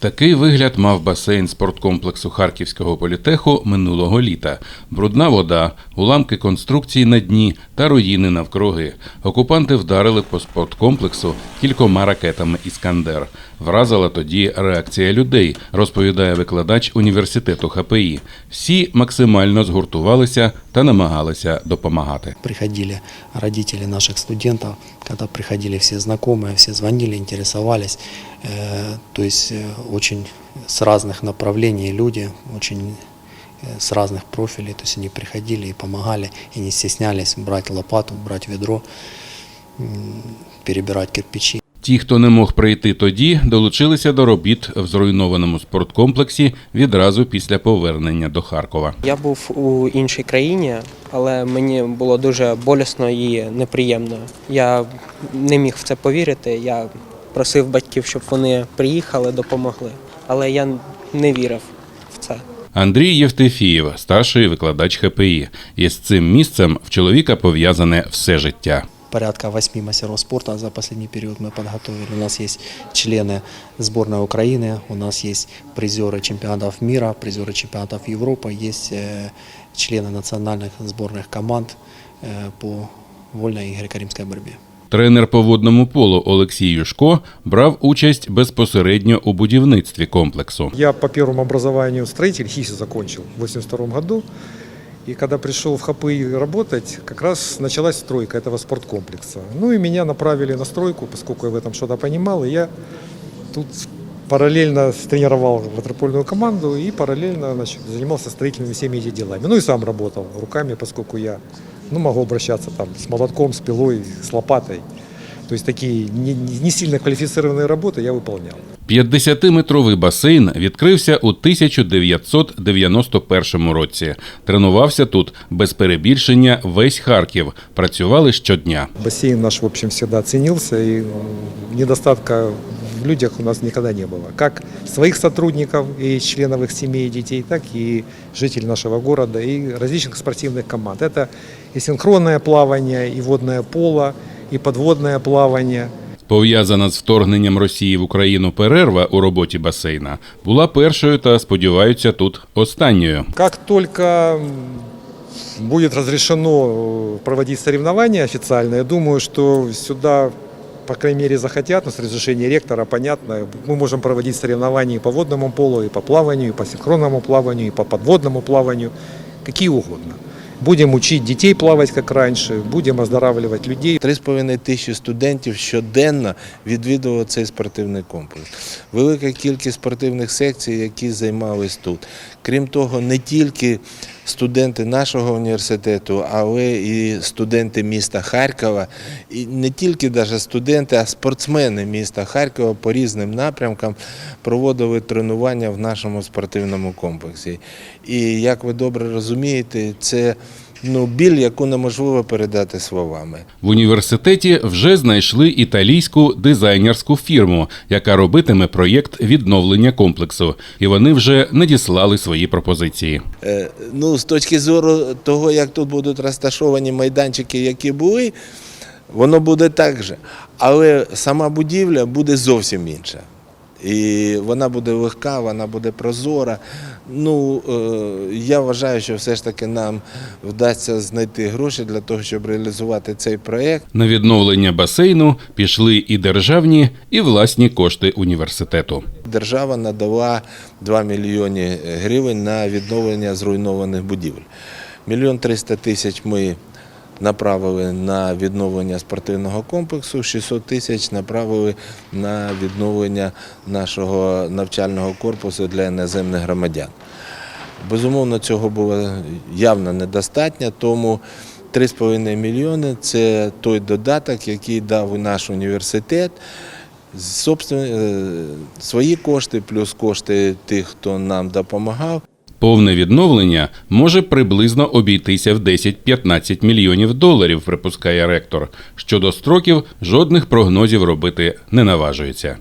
Такий вигляд мав басейн спорткомплексу Харківського політеху минулого літа. Брудна вода, уламки конструкції на дні та руїни навкруги. Окупанти вдарили по спорткомплексу кількома ракетами Іскандер. Вразила тоді реакція людей, розповідає викладач університету ХПІ. Всі максимально згуртувалися та намагалися допомагати. Приходили родители наших студентов, когда приходили все знакомые, все звонили, интересовались. Э, То есть э, очень с разных направлений люди, очень э, с разных профилей. То есть они приходили и помогали, и не стеснялись брать лопату, брать ведро, м, перебирать кирпичи. Ті, хто не мог прийти тоді, долучилися до робіт в зруйнованому спорткомплексі відразу після повернення до Харкова. Я був у іншій країні, але мені було дуже болісно і неприємно. Я не міг в це повірити. Я просив батьків, щоб вони приїхали, допомогли. Але я не вірив в це. Андрій Євтефієв, старший викладач ХПІ. І з цим місцем в чоловіка пов'язане все життя. Порядка восьми мастеров спорта за последний период мы подготовили. У нас есть члены сборной Украины, у нас есть призеры чемпионатов мира, призеры чемпионатов Европы, есть э, члены национальных сборных команд э, по вольной и греко-римской борьбе. Тренер по водному полу Олексій Юшко брав участь безпосередньо у будівництві комплексу. Я по первому образованию строитель, ХИСИ закончил в 82 году. И когда пришел в ХПИ работать, как раз началась стройка этого спорткомплекса. Ну и меня направили на стройку, поскольку я в этом что-то понимал. И я тут параллельно тренировал ватерпольную команду и параллельно значит, занимался строительными всеми этими делами. Ну и сам работал руками, поскольку я ну, могу обращаться там, с молотком, с пилой, с лопатой. То есть такие не, не сильно квалифицированные работы я выполнял. 50-метровий басейн відкрився у 1991 році. Тренувався тут без перебільшення весь Харків. Працювали щодня. Бассейн наш, в общем, всегда ценился, и м, недостатка в людях у нас никогда не было. Как своих сотрудников и членов их семей и детей, так и жителей нашего города и различных спортивных команд. Это и синхронное плавание, и водное поло, и подводное плавание. Пов'язана з вторгненням Росії в Україну перерва у роботі басейна була першою та сподіваються тут останньою. Как только м, будет разрешено э, проводить соревнования официально, я думаю, что сюда, по крайней мере, захотят, но с разрешения ректора, понятно, мы можем проводить соревнования и по водному полу, и по плаванию, и по синхронному плаванию, и по подводному плаванию, какие угодно. Будем учить дітей плавати, як раніше, будемо оздоравлювати людей. 3,5 тисячі студентів щоденно відвідували цей спортивний комплекс. Велика кількість спортивних секцій, які займались тут. Крім того, не тільки студенти нашого університету, але і студенти міста Харкова, і не тільки даже студенти, а спортсмени міста Харкова по різним напрямкам проводили тренування в нашому спортивному комплексі. І як ви добре розумієте, це ну, біль, яку неможливо передати словами. В університеті вже знайшли італійську дизайнерську фірму, яка робитиме проєкт відновлення комплексу, і вони вже надіслали свої пропозиції. Е, Ну, з точки зору того, як тут будуть розташовані майданчики, які були, воно буде так же. Але сама будівля буде зовсім інша. І вона буде легка, вона буде прозора. Ну, е, я вважаю, що все ж таки нам вдасться знайти гроші для того, щоб реалізувати цей проєкт. На відновлення басейну пішли і державні, і власні кошти університету. Держава надала 2 мільйони гривень на відновлення зруйнованих будівель. Мільйон 300 тисяч ми направили на відновлення спортивного комплексу, 600 тисяч направили на відновлення нашого навчального корпусу для іноземних громадян. Безумовно, цього було явно недостатньо, тому 3,5 мільйони – це той додаток, який дав наш університет. Собственно, е, свої кошти плюс кошти тих, хто нам допомагав. Повне відновлення може приблизно обійтися в 10-15 мільйонів доларів, припускає ректор. Щодо строків, жодних прогнозів робити не наважується.